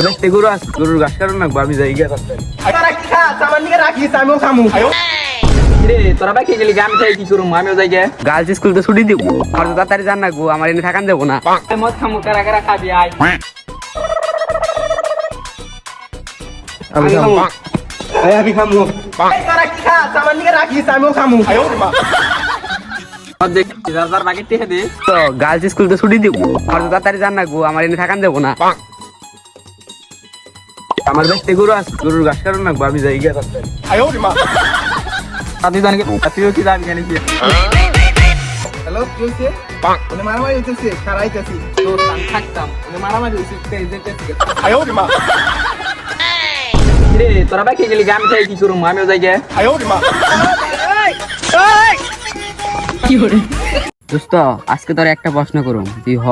গরু আছে গরুর ঘাস কারণ না আমি যাই গিয়ে রাস্তায় তারা কি খাস আমার নিকে রাখিস আমিও খামু। তোরা ভাই কে গেলি আমি তাই কি করুম? আমিও যাই গে। গার্লস স্কুল তো ছুটি দিব। আর তো তাড়াতাড়ি জান না গো আমার এনে থাকান দেবো না। মদ খামু কারা কারা খাবি আয়। আমি খামু। আমি খামু। তারা কি খাস আমার নিকে রাখিস আমিও খামু। মদ দেখ যার যার বাকি টেহে দে। তো গার্লস স্কুল তো ছুটি দিব। আর তো তাড়াতাড়ি জান না গো আমার এনে থাকান দেবো না। আমার দেখতে গরু আছে গরুর ঘাস কারণ না আমি যাই গিয়ে জানি তুইও কি যাবি জানি কি? হ্যালো কি হইছে? উনি মারামারি হইতেছে খারাইতেছি তো থাকতাম মানে মারামারি হয়েছে রে তোরা ভাই গেলি তাই কি করুম আমিও যাই গে দোস্ত আজকে তোর একটা প্রশ্ন করুম তুই হ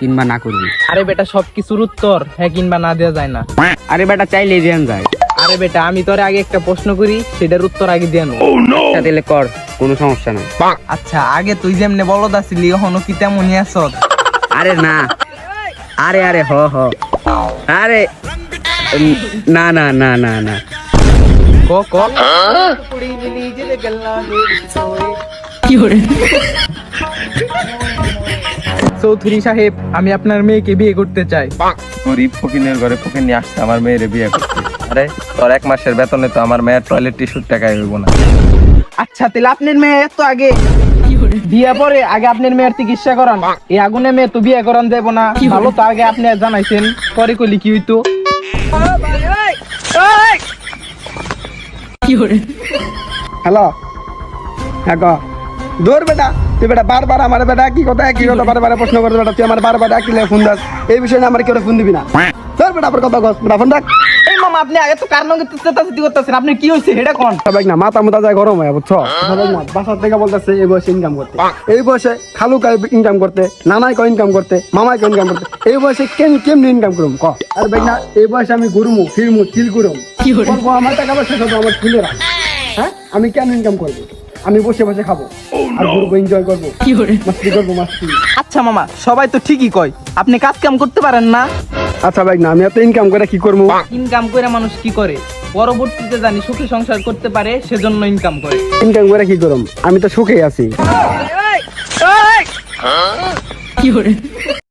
কিংবা না করবি। আরে বেটা সবকিছুর উত্তর হ্যাঁ কিংবা না দেওয়া যায় না। আরে বেটা চাইলে দিয়ান যায়। আরে বেটা আমি তোরে আগে একটা প্রশ্ন করি সেটার উত্তর আগে দিয়ে নেব আচ্ছা দিলে কর কোনো সমস্যা নাই। আচ্ছা আগে তুই যেমনে বলদ আসিলি এখনও কি তেমনই আছত আরে না। আরে আরে হ হ। আরে উম, না না না না না। ক ক? চৌধুরী সাহেব আমি আপনার মেয়েকে বিয়ে করতে চাই। গরিব ফকিনের ঘরে ফকির নিয়ে আসছে আমার মেয়ের বিয়ে করতে। আরে তোর এক মাসের বেতনে তো আমার মেয়ের টয়লেট টিস্যুর টাকাই হইব না। আচ্ছা তাহলে আপনার মেয়ে তো আগে বিয়ে পরে আগে আপনার মেয়ের চিকিৎসা করান। এই আগুনে মেয়ে তো বিয়ে করান যাব না। ভালো তো আগে আপনি জানাইছেন পরে কইলি কি হইতো। হ্যালো হ্যাঁ ক। বেটা। তুই বেটা বারবার আমার বেটা কি কথা কি কথা বারবার প্রশ্ন করতে বেটা তুই আমার বারবার ফোন দাস। এই বিষয়ে আমার কেউ ফোন দিবি না। তোর বেটা আবার কথা কস বেটা ফোন রাখ এই মামা আপনি আগে তো কারণ চেতাচেতি করতেছেন? আপনি কি হয়েছে সেটা কোন? সবাই না মাথা মুতা যায় গরম হয় বুঝছ? সবাই না বাসার থেকে বলতেছে এই বয়সে ইনকাম করতে। এই বয়সে খালু কাই ইনকাম করতে নানাই কো ইনকাম করতে মামাই কো ইনকাম করতে এই বয়সে কেন কেমনি ইনকাম করুম ক? আর ভাই না এই বয়সে আমি ঘুরমু ফিরমু চিল করুম। করব আমার টাকা পয়সা সব আমার খুলে রাখ। হ্যাঁ। আমি কেন ইনকাম করব? আমি বসে বসে খাব। আর ঘুরবো এনজয় করব। মাস্তি করব মাস্তি। আচ্ছা মামা সবাই তো ঠিকই কয়। আপনি কাজ কাম করতে পারেন না। আচ্ছা ভাই না আমি এত ইনকাম করে কি করব? ইনকাম করে মানুষ কি করে? পরবর্তীতে জানি সুখী সংসার করতে পারে সেজন্য ইনকাম করে। ইনকাম করে কি করুম আমি তো সুখে আছি।